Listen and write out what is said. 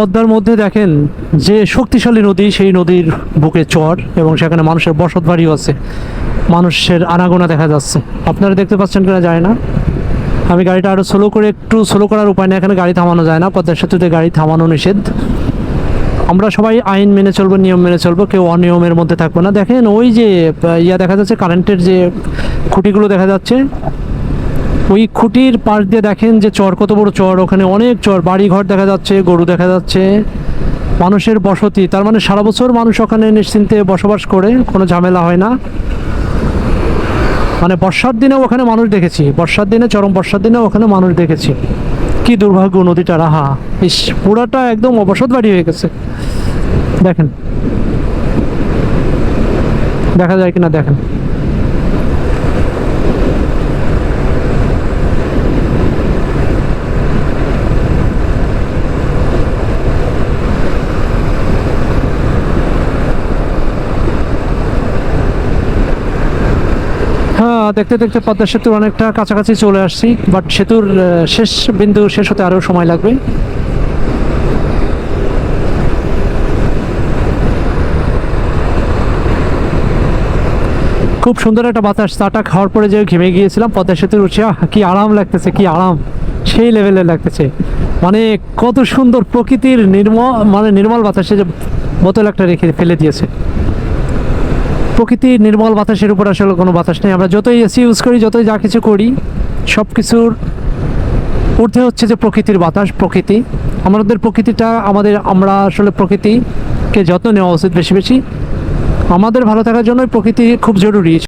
পদ্মার মধ্যে দেখেন যে শক্তিশালী নদী, সেই নদীর বুকে চর এবং সেখানে মানুষের বসত বাড়িও আছে। মানুষের আনাগোনা দেখা যাচ্ছে। আপনারা দেখতে পাচ্ছেন কিনা যায় না। আমি গাড়িটা আরও স্লো করে, একটু স্লো করার উপায় নেই। এখানে গাড়ি থামানো যায় না। পদ্মা সেতুতে গাড়ি থামানো নিষেধ। আমরা সবাই আইন মেনে চলবো, নিয়ম মেনে চলবো। কেউ অনিয়মের মধ্যে থাকব না। দেখেন ওই যে ইয়া দেখা যাচ্ছে কারেন্টের যে খুঁটিগুলো দেখা যাচ্ছে ওই খুঁটির পাশ দিয়ে দেখেন যে চর, কত বড় চর, ওখানে অনেক চর বাড়ি ঘর দেখা যাচ্ছে, গরু দেখা যাচ্ছে, মানুষের বসতি। তার মানে সারা বছর মানুষ ওখানে নিশ্চিন্তে বসবাস করে, কোনো ঝামেলা হয় না। মানে বর্ষার দিনেও ওখানে মানুষ দেখেছি, বর্ষার দিনে, চরম বর্ষার দিনেও ওখানে মানুষ দেখেছি। কি দুর্ভাগ্য নদীটা, রাহা, ইস, পুরাটা একদম অবসত বাড়ি হয়ে গেছে। দেখেন। দেখা যায় কিনা, দেখেন। হ্যাঁ দেখতে দেখতে পদ্মা সেতুর অনেকটা কাছাকাছি চলে আসছি বাট সেতুর শেষ বিন্দু, শেষ হতে আরও সময় লাগবে। খুব সুন্দর একটা বাতাস চাটা খাওয়ার পরে যে ঘেমে গিয়েছিলাম, পদ্মা সেতুর উঠে কি আরাম লাগতেছে, কি আরাম। সেই লেভেলে লাগতেছে। মানে কত সুন্দর প্রকৃতির নির্মল মানে নির্মল বাতাসে যে বোতল একটা রেখে ফেলে দিয়েছে। প্রকৃতির নির্মল বাতাসের উপর আসলে কোনো বাতাস নেই। আমরা যতই এসি ইউজ করি, যতই যা কিছু করি সব কিছুর ঊর্ধ্বে হচ্ছে যে প্রকৃতির বাতাস, প্রকৃতি। আমাদের প্রকৃতিটা, আমাদের, আমরা আসলে প্রকৃতিকে যত্ন নেওয়া উচিত বেশি বেশি। আমাদের ভালো থাকার জন্যই প্রকৃতি খুব জরুরি।